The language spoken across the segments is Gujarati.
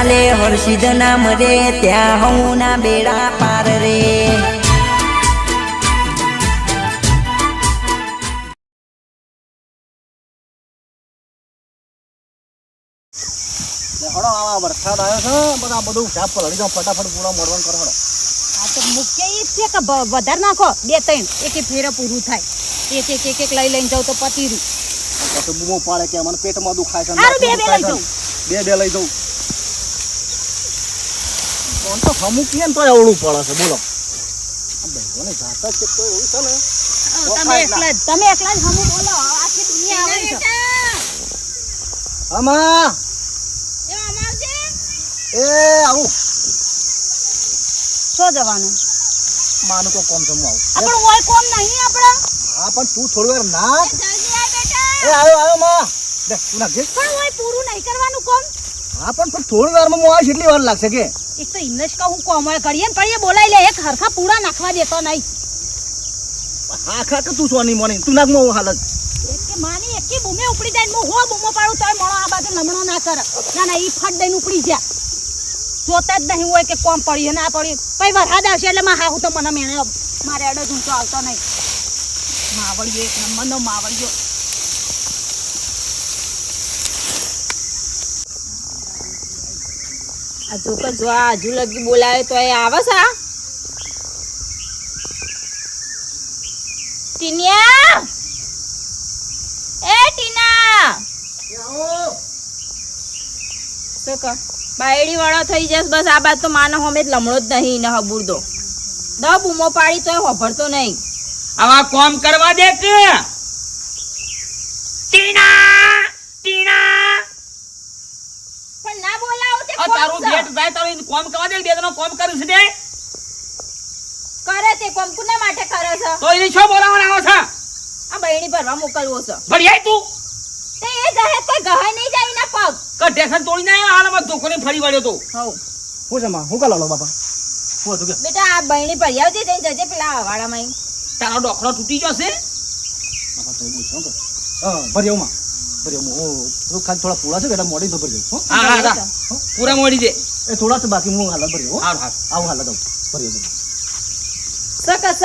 ચાલે હર્ષિદ નામ રે ત્યાં હું ના બેડા પાર રે. વરસાદ આવ્યો છે બધા બધું ઝાપ પર હળી ફટાફટ પૂરા મોડવાનું કરો આ તો મુખ્ય એ છે કે વધારે નાખો બે ત્રણ એક એક ફેરે પૂરું થાય. એક એક એક એક લઈ લઈને જાવ તો પતી રહ્યું પછી બૂમો પાડે કે મને પેટમાં દુખાય છે બે બે લઈ જાઉં. બે બે લઈ જાઉં કોણ તો હમુકીએ ને તો એવડું પડે છે બોલો. આ બધાને જાત એવું છે ને તમે એકલા તમે એકલા જ હમું બોલો આખી દુનિયા આવે છે. આમાં? એ આવું. શું જવાનું? માનું તો કોમ સમું આવું. આપણું હોય કોમ નહીં આપણા હા પણ તું થોડી વાર ના જલ્દી આવ બેટા. એ આવ્યો આવ્યો માં. દે તું પણ હોય પૂરું નહીં કરવાનું કોમ. હા પણ પણ થોડી વારમાં હું આવીશ એટલી વાર લાગશે કે. એક તો ઇંગ્લિશ કહું કોમ કોમળ કરીએ ને પણ એ બોલાઈ લે એક હરખા પૂરા નાખવા દેતો નહીં. હા ખા કે તું સોની મોની? તું નાખ મો હાલત. કે માની એક બૂમે ઉપડી જાય હું હો બૂમો પાડું તોય મોણો આ બાજુ લમણો ના કર. ના ના ઈ ફટ દઈને ઉપડી જા જોતા જ નહીં હોય કે કોમ પડી ના પડી. પછી વરસાદ આવશે એટલે માં હાહુ તો મને મેણે મારે અડો ઝૂંચો આવતો નહીં. માવડિયો એક નંબરનો માવડિયો. બોલાવે તો એ આવે છે ટીના! બાયડી વાળો થઈ જશે બસ, આ બાદ તો માનો હમે લમડો જ નહીં ને હબુરદો દ. બૂમો પાડી તો એ હોભરતો નહીં. આવા કોમ કરવા દે કે ટીના ટીના પણ ના બોલાવો તે આ કોણ તારું છે? ભેટ જાય તારું ઈ કોમ કરવા દે બે જણો કોમ કર્યું છે તે? કરે તે કોમ કુના માટે કરે છે? તો એને શું બોલાવવાનો આવો છે? આ બહેણી ભરવા મોકલવો છે. ભડિયાઈ તું. તે એ જહે કોઈ ગહાય નહીં જાય ના પગ. કે ટેશન તોડી ના આવ્યો હાલમાં ધોકોને ફરી વળ્યો તો. હવ. હું જમા હું કાલો બાપા? હું હતું કે? બેટા આ બહેણી ભરી આવજે જઈને જજે પેલા વાળામાં. તારો ડોકરો તૂટી જશે બાપા તો બોલ છે હો કે. હા ભરી આવું ભરી આવું. હું થોડું ખાલી થોડા પૂરા છે બેટા મોડી તો ભરી આવું હા? હા હા પૂરા મોડી દે. એ થોડા બાકી હું હાલત ભર્યો આવું હો. હાલત આવું ભર્યો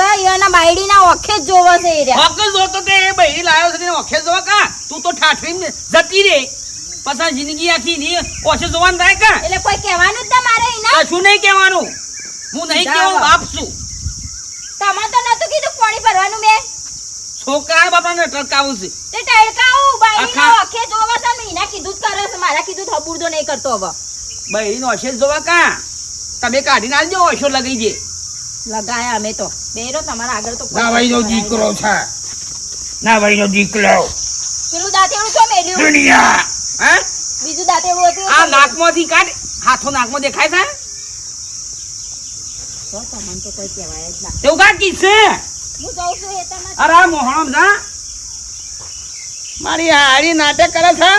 આવું એના બાયડીના ઓખે જ જોવે છે એ રહ્યા. જોતો તે એ બૈરી લાયો છે ઓખે જોવા કા? તું તો ઠાઠરી જતી રે પછી જિંદગી આખી ની ઓછે જોવાનું થાય કા? એટલે કોઈ કહેવાનું જ ના મારે એના કશું નહીં કહેવાનું. હું નહીં. કેવું બાપ. છું. તમારે તો નતું કીધું પાણી ભરવાનું મેં. છોકરા બાપાને ટકાવું છે. તે ટળકાવું બાયડીના ઓખે જોવા છે કીધું જ કરે છે મારા કીધું થબુરદો નહીં કરતો હવે. બૈરીનો નો જ જોવા કા? તમે કાઢીને આલજો ઓછો લગાઈ દે લગાયા અમે તો. બેરો તમારા આગળ તો ના ભાઈ નો દીકરો છે. ના ભાઈ નો દીકરો. પેલું દાંતેડું છો મેલ્યું? દુનિયા. હે? બીજું દાંતેડું હતું? આ નાકમાંથી કાઢ. હાથો નાકમાં દેખાય છે? તો તમને તો કોઈ કહેવાય જ ના. તેવું કાઢ કી છે? હું જઉં છું હેતરમાં અરે મોહણમ જા. મારી હારી નાટક કરે છે?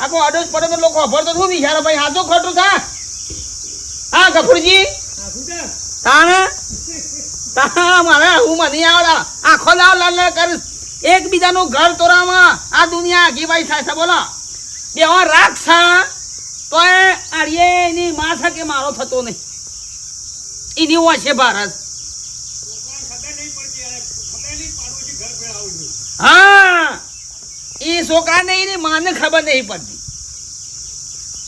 આખો અડોશ પડે તો લોકો અભરતો શું વિચારો? ભાઈ હાથો ખોટું થા? હા ગફુરજી? તાણ તા મારે હું મને આવડા. આખો લાવ લાલ લાલ એક એકબીજાનું ઘર તોરામાં આ દુનિયા આગી ભાઈ થાય છે બોલો. બે રાખ છે તો એ આડીએ એની માથા કે મારો થતો નહીં. એની વાંચે ભારત. હા. એ છોકરાને એની માને ખબર નહીં પડતી.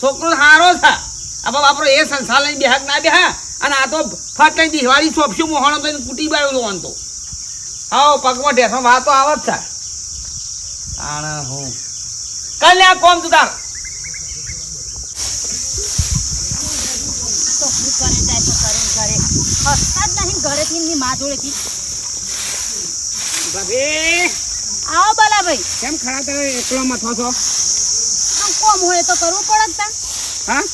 છોકરો સારો થા આપો બાપ આપણો એ સંસાર લઈને બેહાક ના બેહા. અને આ તો ફટ લઈને દિવાળી ચોપશું મોહણો તો એને કૂટી તો વાંધો આવો પગમાં ઢેસો વાતો આવે જ છે. આણ હું. કલ્યા કોમ તું તાર. તો તો ને નહીં ઘરેથી માં મા જોડેથી. ભાભી. આવો બલાભાઈ. કેમ ખરા તમે એકલો મથો છો? કોમ હોય તો કરવું પડે તા. હા?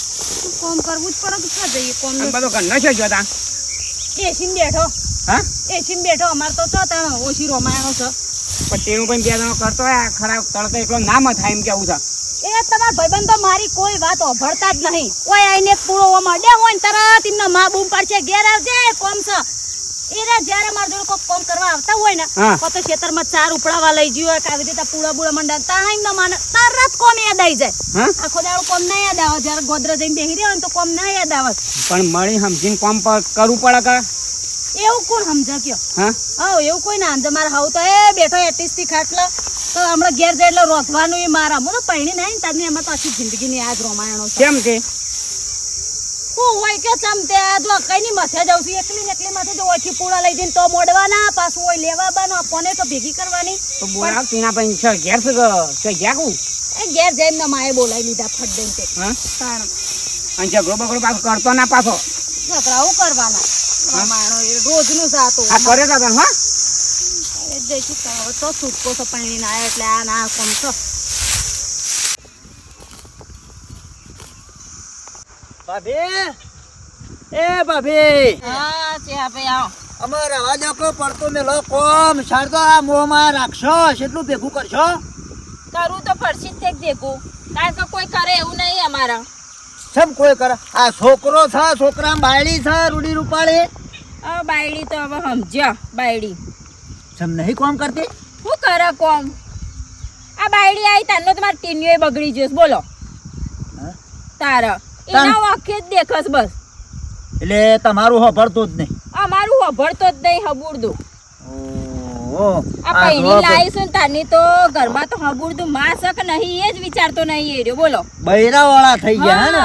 કોમ કરવું જ પડે? તો ક્યાં જઈએ કોમ બધો ઘરના છે જોતા એસીમ બેઠો. હા? એસીમ બેઠો. અમારે તો ચો તાણ ઓછી રોમાયણો છે. પણ તેનું પણ બે જણો કરતો હોય આ ખરા તડકો એકલો ના મથાય એમ કેવું છે? એ તમારા ભાઈબંધો મારી કોઈ વાત ઓભળતા જ નહીં. કોઈ આઈને પૂરો ઓમાં ડે હોય ને તરત એમના મા બૂમ પાડશે ઘેર આવજે કોમ છે. એરા જ્યારે મારા જોડે કોક કામ કરવા આવતા હોય ને કો તો ખેતરમાં ચાર ઉપડાવા લઈ ગયું હોય કે આવી રીતે પૂળા બુળા મંડા તાણા ન માને તરત કોમ યાદ આવી જાય. આખો દાડો કોમ ના યાદ આવે જ્યારે ગોદરા જઈને બેહી રહ્યા ને તો કોમ ના યાદ આવે. પણ મળી સમજીને કોમ કરવું પડે કા? એવું કોણ સમજા કયો? હા? એવું કોઈ ના સમજે મારા હાવ તો એ બેઠો એટીસથી ખાટલા. તો હમણાં ઘેર જાય એટલે રોધવાનું એ મારા. હું તો પૈણી નહીં ને એમાં તો આખી જિંદગીની યાદ રોમાયણો કેમ કે હું હોય કે ચમતે આ જો કઈ ની માથે જાઉં છું? એકલી ને એકલી માથે જો ઓછી પૂળા લઈ જઈને તો મોડવાના પાછું હોય લેવા બાનું તો ભેગી કરવાની. તો બોલા તીના છે ઘેર છે કે કું એ ઘેર જઈને ના માએ બોલાવી લીધા ફટ દઈને તે. હા? તાણ અને ઝઘડો બગડો પાછો કરતો ના પાછો? ઝઘડાઓ કરવાના? રામાયણો એ રોજનું સાતું આ કરે તો હા? એ જઈશું તો છૂટકો છો પાણી ના એટલે આ ના કોમ છો ભાભી? એ ભાભી. હા છે ભાઈ આવો. અમાર અવાજ આખો પડતો મેલો કોમ. સારતો આ મોંમાં રાખશો કેટલું ભેગું કરશો? કરું તો પડશે જ તે ભેગું. કારણ કે કોઈ કરે એવું નહીં અમારા. સમ કોઈ કરે? આ છોકરો છે છોકરા બાયડી છે રૂડી રૂપાળી? અ બાયડી તો હવે સમજ્યા બાયડી. સમ નહીં કોમ કરતી? શું કરે કોમ? આ બાયડી આવી તારનો તમારે ટીનીઓ બગડી જશે બોલો. તાર- એના વાંખે જ દેખસ બસ. એટલે તમારું હોભળતું જ નહીં. અમારું વભળતો જ નહીં હબુડદું આ પૈણી તો ઘરમાં તો હબુરદું માં નહીં એ જ વિચારતો નહીં એ રહ્યો બોલો. બૈરા વાળા થઈ ગયા ને?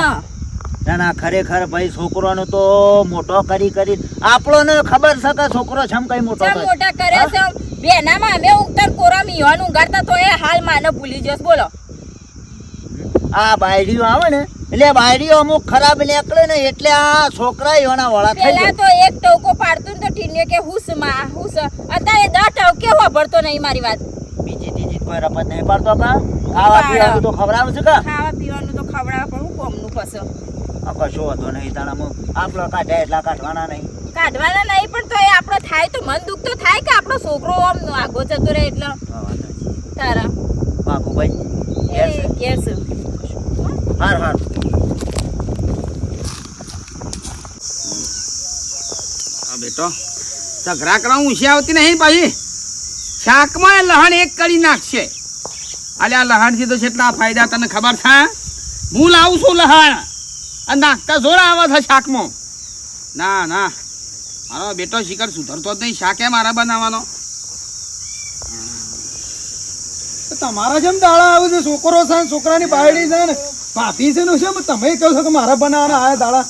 ના ના ખરેખર ભાઈ છોકરોનો તો મોટો કરી કરી આપણોને ખબર છે કે છોકરો છમ કઈ મોટો કરે છે બેનામાં અમે ઉગતા કોરા મિહોન ઉગાડતા તો એ હાલ માને ભૂલી જશ બોલો. આ બાયડીઓ આવે ને એટલે બાયડીઓ અમુક ખરાબ નીકળે ને એટલે આ છોકરા એના વાળા થઈ પેલા તો એક ટોકો પાડતું તો ટીને કે હુસમાં હુસ. અત્યારે દસ ટવકે વાપરતો નહીં મારી વાત? બીજી ત્રીજી કોઈ રમત નહીં પાડતો કા ખાવા પીવાનું તો ખવડાવે છે કે? ખાવા પીવાનું તો ખવડાવ પણ હું કોમનું પછી આ કશો હતો નહીં તાણામાં આપણો કાઢે એટલા કાઢવાના નહીં. કાઢવાના નહીં પણ તો એ આપણો થાય તો મન દુઃખ તો થાય કે આપણો છોકરો આમ આગો જતો રહે એટલે. તારા? એ ઘેર છે? હાર હાર બેટો. ઝઘડા કરવા ઊંચી આવતી નહીં પાછી. શાકમાં લહણ એક કરી નાખશે. અલે આ લહણથી તો કેટલા ફાયદા તને ખબર છે? હું લાવું છું લહણ. અને નાખતા જોર આવે છે શાકમાં. ના ના. મારો બેટો શિખર સુધરતો જ નહીં. શાકે મારા બનાવવાનો. તમારા જેમ દાડા આવે છે. છોકરો છે છોકરાની બાયડી છે ને ભાભી છે ને છે તમે કહો છો કે મારા બનાવવાના આયા દાડા.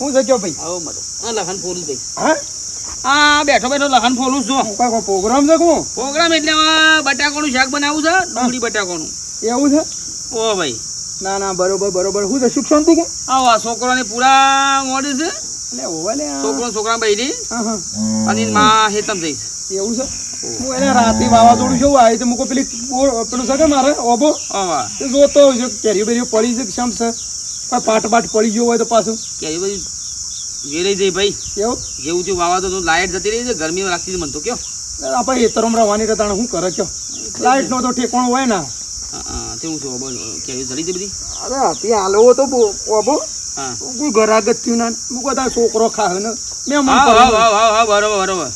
હું છે કયો ભાઈ આવો આ લહણ ફોલું ભાઈ હા? બેઠો બેઠો લખન ફોલું છું. કોઈ કોઈ પ્રોગ્રામ છે કોણ પ્રોગ્રામ એટલે બટાકોનું શાક બનાવવું છે ડુંગળી બટાકોનું. એવું છે? ઓ ભાઈ. ના ના બરોબર બરોબર. શું છે શિક્ષણ શાંતિ કે? આવો છોકરાને પૂરા મોડી છે. એટલે ઓવે લે છોકરો છોકરા બૈરી. અને માં હેતમ જઈશ એવું છે? હું એને રાતે વાવાઝોડું જેવું આવી તો મૂકો પેલી પેલું છે કે મારે ઓબો તે જોતો હોય છે કેરીઓ બેરીઓ પડી છે કે છે? પાટ પાટ પડી ગયો હોય તો પાછું. કે એ વેરાઈ જઈ ભાઈ. એવું જેવું તેવું વાવા તો લાઈટ જતી રહી છે ગરમી લાગતી મને તો કયો? આપણે એતરમ રવાની રતાણે શું કરે કયો? લાઈટ નો તો ઠેકોણ હોય ના. તેવું છે બોલ કેવી જડી હતી બધી? અરે તો ઓબો. કોઈ ઘરાગત થયું ના. બધા છોકરો ખાવ ને. મેં બરોબર બરોબર.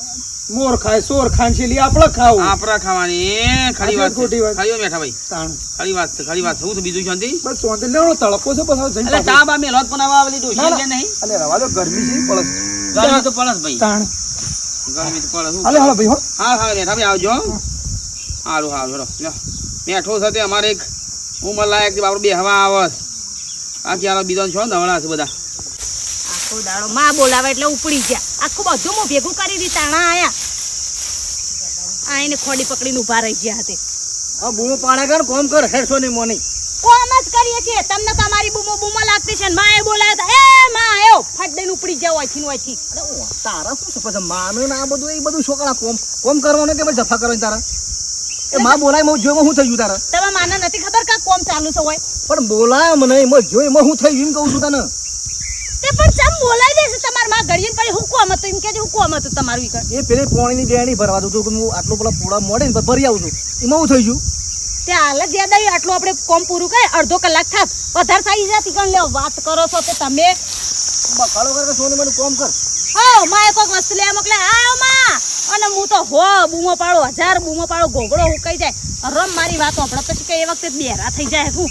મોર ખાય સોર ખાંચી લી આપણે ખાવું. આપણે ખાવાની. ખરી વાત ખોટી વાત. ખાયો બેઠા ભાઈ તાણ. ખરી વાત છે ખરી વાત છે. હું તો બીજું શાંતિ? બસ શાંતિ લેવાનો તડકો છે બસ જઈ અલે ચા બા મે લોટ બનાવવા આવેલી ના, છે કે નહીં? અલે રવા દો ગરમી છે પડસ ગરમી તો પડે ભાઈ. તાણ. ગરમી તો પડે શું હાલે હાલો ભાઈ હો. હા હા બેઠા ભાઈ આવજો. સારું હાલો હેડો. લ્યો. મેઠો સાથે અમારે એક ઉંમર લાયક બાપડો બે હવા આવે છે. બાકી આ બીજો છો નવડા છે બધા. આખો દાડો. માં બોલાવે એટલે ઉપડી ગયા. આખું બધું હું ભેગું કરી દી તાણા આયા. આઈને ખોડી પકડીને ઊભા રહી ગયા હતી આ બૂમો પાડે કર કોમ કર હેરસો ની મોની. કોમ જ કરીએ છીએ. તમને તમારી બૂમો બૂમો લાગતી છે ને માએ બોલાયા હતા. એ માં આયો. ફટ દઈને ઉપડી જાવ અહીંથી ને અહીંથી. અરે તારા શું છે? પછી માનું ને આ બધું એ બધું છોકરા કોમ. કોમ કરવાનું કે પછી જફા કરવાની તારા? એ માં બોલાય મો જોઈ શું થઈ ગયું તારા? તમે માને નથી ખબર કે કોમ ચાલુ છે હોય? પણ બોલાય મને એમાં જોઈ એમાં શું થઈ ગયું કહું છું તને. તે પણ ચમ બોલાઈ દેશે તમારમાં ઘડીને પછી હુકવા મત એમ કે હુકવા મત તમારું ઈ કર એ પેલી પોણીની ડેણી ભરવા દઉં છું કે હું આટલો પેલા પૂડા મોડે ને ભરી આવું છું. એમાં હું થઈ ગયું? તે હાલ જ યાદ આવ્યું આટલું આપણે કોમ પૂરું કરે અડધો કલાક થાક વધારે થઈ જતી કણ લ્યો વાત કરો છો તે તમે. બખાડો કરે સોની મને કોમ કર. હા માએ કોઈક વસ્તુ લેવા મોકલે. આવમાં. અને હું તો હો બૂમો પાડો હજાર બૂમો પાડો ઘોઘડો હુકાઈ જાય. રમ મારી વાતો આપણે પછી કે એ વખતે બેરા થઈ જાય હું.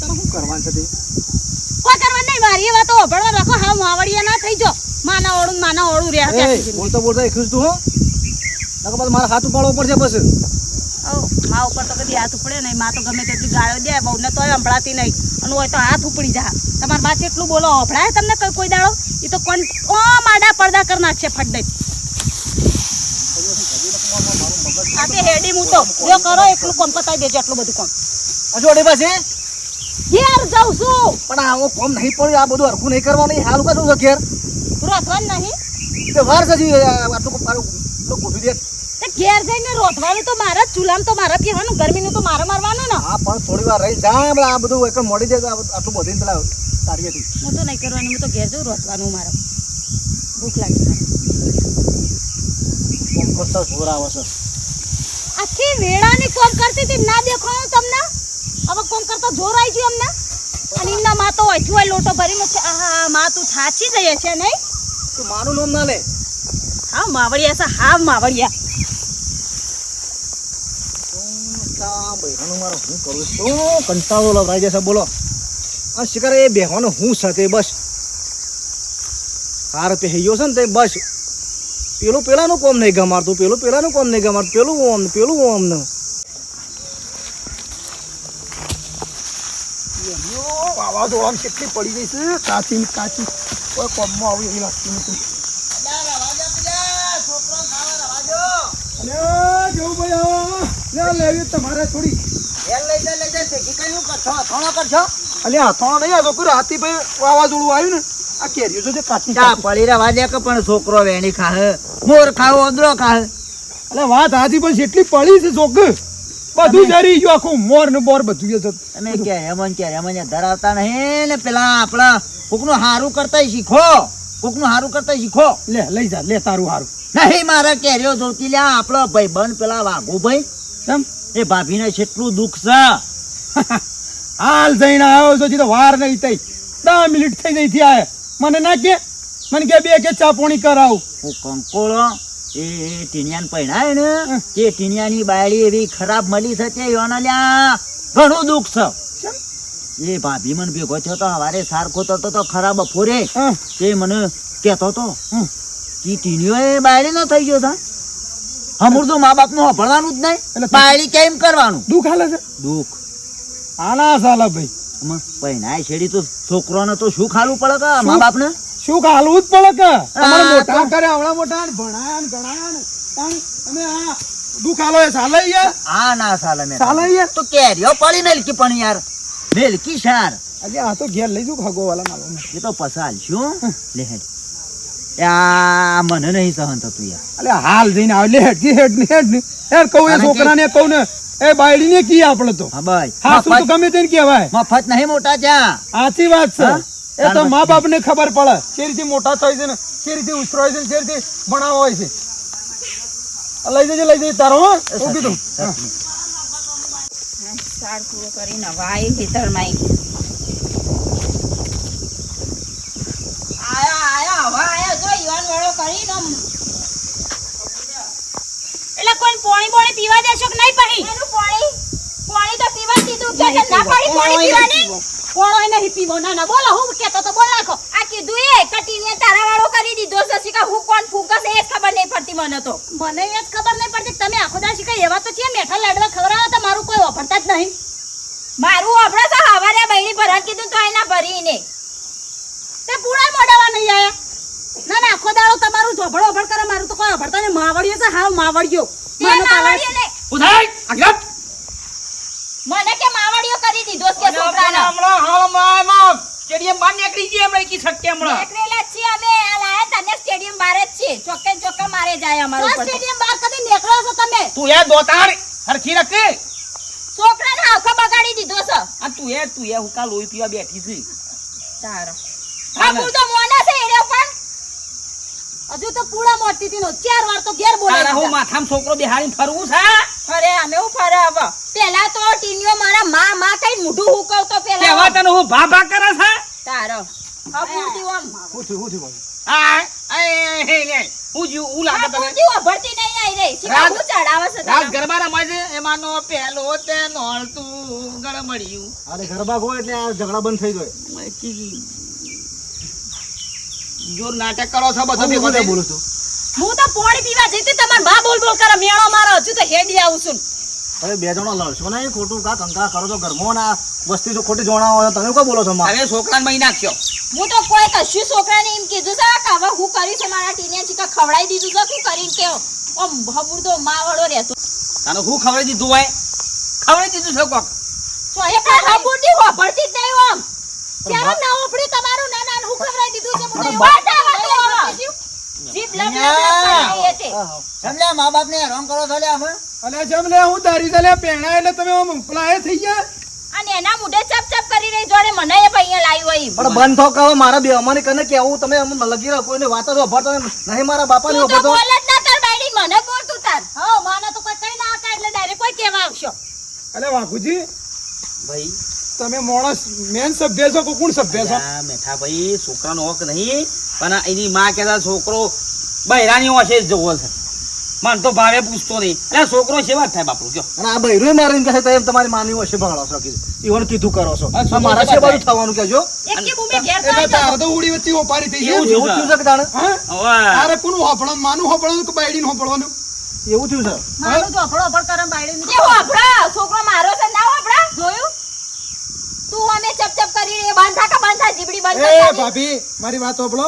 તારે શું કરવાનું છે તે? કોઈ કરવા નહીં મારી એ વાતો ઓભળવા રાખો હા માવડિયા ના થઈ જો માના ઓળું માના ઓળું રહ્યા ત્યાં બોલતો બોલતો એકલું તું હો? નકર પછી મારા હાથ ઉપાડવો પડશે બસ ઓ મા ઉપર તો કદી હાથ ઉપડે નહીં મા તો ગમે તેટલી ગાળો દે બહુ ને તોય સંભળાતી નહીં. અને હોય તો હાથ ઉપડી જા. તમારા બા એટલું બોલો હભળાય તમને કોઈ દાડો? એ તો કોણ ઓ માડા પડદા કરી નાખશે ફટ દઈ હેડી હું તો જો કરો એટલું કોમ પતાવી દેજો એટલું બધું કોમ. હજુ અડે પાસે ઘેર જાઉં છું. પણ આવો કોમ નહીં પડ્યું આ બધું હરખું નહીં કરવાનું હાલ છે ઘેર? રોતવાનું નહીં. તે વાર છે આટલું મારું ગોઠવી દે. તે ઘેર જઈને રોતવાનું તો મારે ચૂલામ તો મારે પીવાનું ગરમીનું તો મારે મારવાનું ને. હા પણ થોડી વાર રહી જા પેલા આ બધું એક મોડી દે આટલું બધું પેલા તારીએથી. હું તો નહીં કરવાનું હું તો ઘેર જઉં રોતવાનું મારે. ભૂખ લાગી મારે. કોમ કરતા જોર આવે છે. આખી વેળાની કોમ કરતી હતી ના દેખાણું તમને? હવે કોમ કરતા જોર આવી ગયું અમને. અને એમના માં તો હોય હોય લોટો ભરીને છે. આહા માં તું થાચી જઈએ છે નહીં? તું મારું નામ ના લે. હા માવડિયા છે. હા માવડિયા. મારે શું કરું શું કંટાળો લવરાઈ જશે બોલો આ શિકાર એ બેહવાનો હું છે તે બસ. હાર પહેર્યો છે ને તે બસ. પેલું પેલાનું કોમ નહીં ગમાડતું પેલું પેલાનું કોમ નહીં ગમાડતું પેલું ઓમ પેલું ઓમ ને. વાવાઝોડામાં કેટલી પડી ગઈ છે? કાચી કાચી. કોઈ કોમમાં આવી એવી લાગતી નથી ભાઈ લેવી તમારે થોડી. અલ્યા હથોણો નહીં આવતો કોઈ રાતી ભાઈ વાવાઝોડું આવ્યું ને? આ કેરીઓ જો કાચી. ચા પડી રહેવા દે કે પણ છોકરો વેણી ખાહે. મોર ખાવ ઓદરો ખાહે. અલે વાત હાથી પણ જેટલી પડી છે ચોક બધું જરી ગયું આખું મોર ને બોર બધું જતું. તમે કે હેમન કે હેમન ધરાવતા નહીં. ને પેલા આપણા કોકનું હારું કરતા શીખો. કોકનું હારું કરતા શીખો. લે લઈ જા લે તારું હારું. નહીં મારા કેરીઓ જોતી લ્યા આપણો ભાઈ બન પેલા વાઘુ ભાઈ કેમ એ ભાભીને કેટલું દુઃખ છે. હાલ જઈને આવ્યો છો તો વાર નહીં થઈ. દસ મિનિટ થઈ જઈ થી આયા. મને ના કે મને કે બે કે ચા પોણી કરાવું. હું કંકોળો એ ટીનિયાને પહેણાય ને તે ટીનિયાની બાયડી એવી ખરાબ મળી થતી યોના લ્યા ઘણું દુઃખ છે. એ ભાભી મને ભેગો થયો તો હવારે સારખો તો તો ખરાબ બપોરે તે મને કહેતો તો કે ટીનિયો એ બાયડી નો થઈ ગયો તા તો મા બાપનું સાંભળવાનું જ નહીં. એટલે બાયડી કેમ કરવાનું? દુઃખ હાલે છે? દુઃખ. આના સાલા ભાઈ. પહેણાય છેડી તો છોકરોને તો શું ખાલું પડે કે? મા બાપને? શું હાલવું જ પડે કે? તમારે મોટા કરે આવડા મોટા ને ભણાયા ને ગણાયા ને. પણ તમે આ દુઃખ હાલો એ સાલે યાર. આ ના સાલે મેં. સાલે યાર. તો કેરીઓ પડી મેલકી પણ યાર. મેલકી શાર. અરે આ તો ઘેર લઈ જઉં ખગો વાલા માલો એ તો પસાલ શું લે હેડ. આ મને નહીં સહન થતું યાર. અલે હાલ જઈને આવ. લે હેડ હેડ ને હેડ. ને યાર કહું એ છોકરાને કહું ને એ બાયડી ને કી આપણે તો? હા ભાઈ હા શું તો ગમે તેને કહેવાય. મફત નહીં મોટા જા. આથી વાત છે? એ તો મા બાપ ને ખબર પડે. કે રીતે મોટા થાય છે ને કે રીતે ઉછરાય છે ને કે રીતે ભણાવો હોય છે લઈ જજે લઈ જજે તારો હો. હું કીધું. સાર પૂરો કરીને વાય ખેતરમાં આયા. આયા હવે આયા. જો યુવાન વાળો કરીને એટલે કોઈ પાણી પાણી પીવા દેશો કે નહીં પાણી એનું પાણી પાણી તો પીવા દીધું. કે કે ના પાણી પાણી પીવાની? પાણી નહીં પીવો ના ના બોલો હું કેતો તો બોલ નાખો. આ કીધું એ કટીને તારા વાળો કરી દીધો છે શીખા હું કોણ ફૂકસ એ જ ખબર નહીં પડતી મને તો. મને એ જ ખબર નહીં પડતી તમે આખો દાડો શીખા એવા તો છે મેઠા લાડવા ખવડાવો તો મારું કોઈ વાપરતા જ નહીં. મારું આપણે તો હવારે બૈરી ભરત કીધું તો એના ભરીને. તે પૂરા મોડાવા નહીં આયા. ના ના આખો દાડો તમારું ઝોભળ ઓભળ કરે મારું તો કોઈ વાપરતા નહીં. માવડિયો છે હા માવડિયો મને તો માવડીઓને આગળ મને કે માવડીઓ કરી દીધો છે કે છોકરાને? હમણાં હાલમાં એમાં સ્ટેડિયમ બહાર નીકળી ગઈ હમણાં કી શકતે હમણાં. નીકળેલા જ છીએ અમે. આ લાયા તને સ્ટેડિયમ બહાર જ છે ચોકે ને ચોક્કે મારે જાય અમારું આ સ્ટેડિયમ બહાર કદી નીકળો છો તમે? તું એ દોતાર હરખી રાખે. છોકરાને આખો બગાડી દીધો છે. આ તું એ તું એ હુકા લોહી પીવા બેઠી છે હા બાપુ તો મોના છે. તો પૂરા મોટી તીનો ચાર વાર તો ઘેર તારા હું માથામ છોકરો બિહારી ફરવું છે? અરે અમે હું ફરે હવે? પેલા તો ટીનિયો મારા માં માં કઈ મોઢું હુકવતો કેવા પેલા તને હું ભા ભા કરે છે? તારો. અપૂરતી આમ શું થયું શું થયું હા એ, હે લે. હું જીવ- હું લાગે આ તને. પૂંજી નહીં આઈ રે સીધા હું ચડાવે છે રાત ગરબા રમાય છે એમાંનો પહેલો તે નોળતું ગળમડિયું અરે ગરબા ગો એટલે આ ઝઘડા બંધ થઈ જાય જોર નાટક કરો છો બધો ભેગો થઈ. બોલું છું. હું તો પાણી પીવા જઈતી તમાર બા બોલ બોલ કરે મેળો મારો હજુ તો હેડી આવું છું. અરે બે જણો લડશો ને ખોટું કા કંકા કરો તો ઘરમાં ના વસ્તી જો ખોટી જોણા હોય તમે કો બોલો છો મારે? અરે છોકરાને મહી નાખ્યો. હું તો કોઈ કશું છોકરાને એમ કીધું છે કે હવે હું કરીશ છે મારા ટીને ચીકા ખવડાવી દીધું છે શું કરીને કેવો? આમ હબુરદો માવડો રહેતો. તને હું ખવડાવી દીધું હોય? ખવડાવી દીધું છે કોક? તો એ પણ હબુરદી વાપરતી જ નહીં આમ. ત્યારે ના તમારું ના ના હું ખવડાવી દીધું છે મને વાત આવે તો જીભ લપ લપ લપ કરે એ તે. સમજ્યા? મા બાપ ને હેરાન કરો છો લ્યા અમે અલ્યા જેમ લે હું તારી તલે પેણા એટલે તમે આમ પેલા થઈ ગયા. અને એના મુઢે ચપ ચપ કરી રહી જોડે મને એ પૈયા લાવ્યો ઈ. પણ બંધ થો કહો મારા બે અમને કને કેવું? તમે અમને લગી રહો કોઈને વાતો સાંભળતો નહીં. મારા બાપા ને તું તો બોલ જ ના તાર બાયડી મને બોલ તું તાર. હા માને તો કોઈ કઈ ના હતા એટલે ડાયરેક્ટ કોઈ કેવા આવશો. અલે વાઘુજી. ભાઈ તમે માણસ મેન સભ્ય છો કે કોણ સભ્ય છો? આ મેઠા ભાઈ છોકરાનો હક નહીં પણ એની માં કહેતા છોકરો બૈરાની ઓછે જ જવો છે. મન તો ભાવે પૂછતો નહીં. એટલે છોકરો સેવા થાય બાપુ કયો? અને આ બૈરો મારીને કહે તમે તમારી માની વચ્ચે ભગાડો છો કીધું ઈવન કીધું કરો છો. મારા છે બાજુ થવાનું કહેજો. એકે તો એટલે તારે તો ઉડી વચ્ચે ઓપારી થઈ એવું એવું થયું છે કે તાણે? તારે કોનું હોપળવાનું માનું હોપળવાનું કે બાયડીનું હોપળવાનું એવું થયું છે? માનું તો અફળો અફળ કરે બાયડી એ વાપરા છોકરો મારો છે ના વાપરા જોયું? તું અમે ચપ ચપ કરી રહી બાંધા કા બાંધા? જીબડી બંધ એ ભાભી મારી વાત હોપળો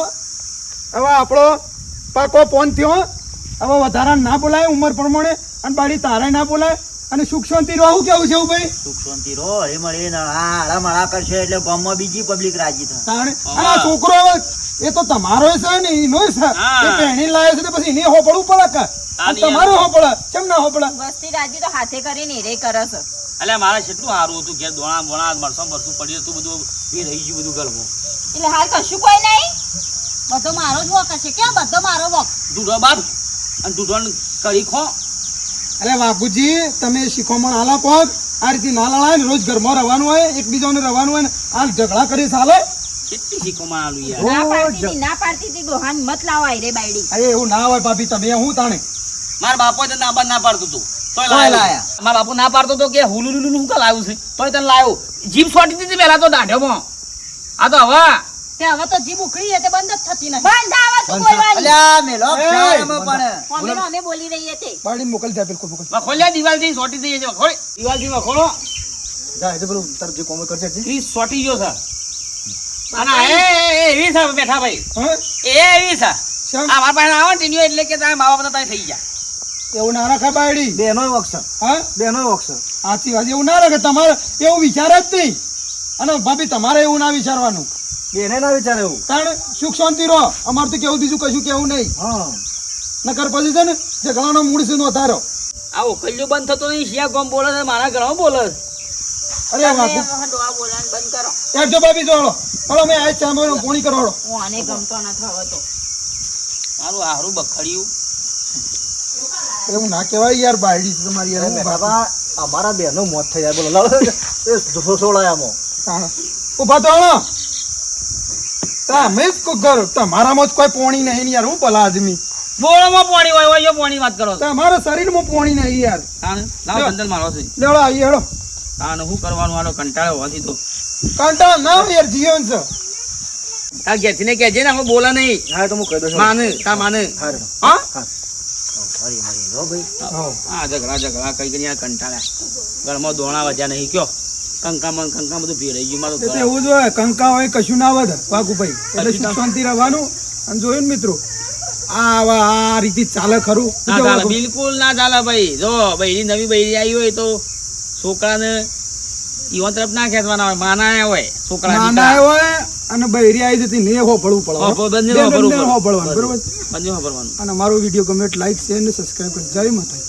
હવે આપણો પાકો ફોન થયો હવે વધારા ના બોલાય ઉંમર પ્રમાણે અને બાળી તારે ના બોલાય અને સુખ શાંતિ રહું. કેવું છે એવું ભાઈ સુખ શાંતિ રહો હળી મળીને આ હળા મળા કરશે એટલે ગામમાં બીજી પબ્લિક રાજી થાય. અને આ છોકરો એ તો તમારો છે ને એનો છે. હા. એ પહેણી લાવે છે તો પછી એને હોપડવું પડે તમારું હોપડે. કેમ ના હોપડે? વસ્તી રાજી તો હાથે કરીને રે કરે છે. એટલે મારે કેટલું સારું હતું ઘેર દોણા બોણા મરસમ બરસું પડી હતું બધું એ રહી ગયું બધું ગળમાં એટલે હાલ કશું કોઈ નહીં? બધો મારો જ વોક છે ક્યાં બધો મારો વોક? દૂધો બાદ અને દૂધો કરી ખો. અરે બાપુજી તમે શીખોમણ આલા કોક. આ રીતે ના લડાય ને રોજ ઘરમાં રહેવાનું હોય એકબીજાને રહેવાનું હોય ને આ ઝઘડા કરી ચાલે કેટલી શીખવામાં આલું યાર. ના પાડતી હતી ડોહાન મત લાવાય રે બાયડી. અરે એવું ના હોય ભાભી તમે હું તાણે? મારા બાપો તો ના ના પાડતું. લાયા. મારા બાપુ ના પાડતો તો કે હુલુ લુલુ હું કા લાવ્યું છે તોય તને લાવ્યો જીભ સોટી દીધી પેલા તો દાઢોમાં આ તો હવે તે હવે. તો જીભ ઉખડી એટલે બંધ જ થતી નથી. બંધ આવા તું બોલવાની. અલ્યા મેલો ક્ષારમાં પણ. અમે અમે બોલી રહી હતી પાડી મોકલ જાય બિલકુલ મોકલ ખોલ્યા દિવાલથી સોટી થઈ છે ખોલ. દિવાલથી ખોલો. જા એટલે પેલું તાર જે કોમે કરશે છે. ઈ સોટી ગયો છે. અને એ એ- એ એવી છે બેઠા ભાઈ. એ એવી છે. આ મારા પાસે આવે ને એટલે કે તારા મા બાપ થઈ ગયા. એવું ના રાખે બાયડી? બેનો વક્ષ હા? બેનો વક્ષ સાચી વાત એવું ના રાખે. તમારે એવું વિચાર જ નહીં. અને ભાભી તમારે એવું ના વિચારવાનું. બેને ના વિચારે એવું. કારણ સુખ શાંતિ રહો. અમારે તો કેવું બીજું કશું કેવું નહીં. હા. નકર પછી છે ને ઝઘડાનો મૂળ છે નો તારો આ ઓકલ્યો બંધ થતો નહીં શિયા કોમ બોલે છે મારા ગળામાં બોલે અરે બોલવાનું બંધ કરો. યાર જો ભાભી જોડો હળો મેં આજ ચાંદો પોણી કરોડો હું આને ગમતો નથી હવે તો. મારું આહરું બખડ્યું. એવું ના કહેવાય યાર બાયડી છે તમારી યાર બાબા અમારા બેનો મોત થઈ જાય બોલો લાવો. એ સોળાય આમાં. તાણ. ઊભા તો તમે જ કો કરો તમારામાં જ કોઈ પોણી નહીં યાર હું ભલા આદમી. બોળમાં પોણી હોય હોય પોણી વાત કરો. તમારા શરીરમાં પોણી નહીં યાર. લાવો બંધન મારો છે. લેવડો આવી હેડો. તાને શું કરવાનું? આનો કંટાળો હોવાથી તો. કંટાળો ના હોય યાર જીવન છે. તાર ઘેરથી ને કહેજે ને અમે બોલા નહીં. હા તો હું કહી દઉં. માને તા માને. હા? હા. હળી મળી રહો ભાઈ. આ ઝઘડા ઝઘડા કઈ કઈ કંટાળ્યા ઘરમાં દોણા વધ્યા નહીં કયો. કંકા મન કંકા બધું ભેરાઈ ગયું મારું એટલે એવું જ હોય કંકા હોય કશું ના વધે વાઘુભાઈ એટલે સુખ શાંતિ રહેવાનું? અને જોયું ને મિત્રો આ આવા આ રીતે ચાલે ખરું. ના ચાલે બિલકુલ ના ચાલે ભાઈ. જો બૈરી નવી બૈરી આવી હોય તો છોકરાને ઈવન તરફ ના ખેંચવાના હોય માના હોય છોકરા નાના હોય અને બૈરી આવી જતી ને હોપડવું પડે. હોપડવાનું, બરોબર? અને મારો વીડિયો ગમે લાઈક શેર ને સબસ્ક્રાઈબ કરી જય માતા.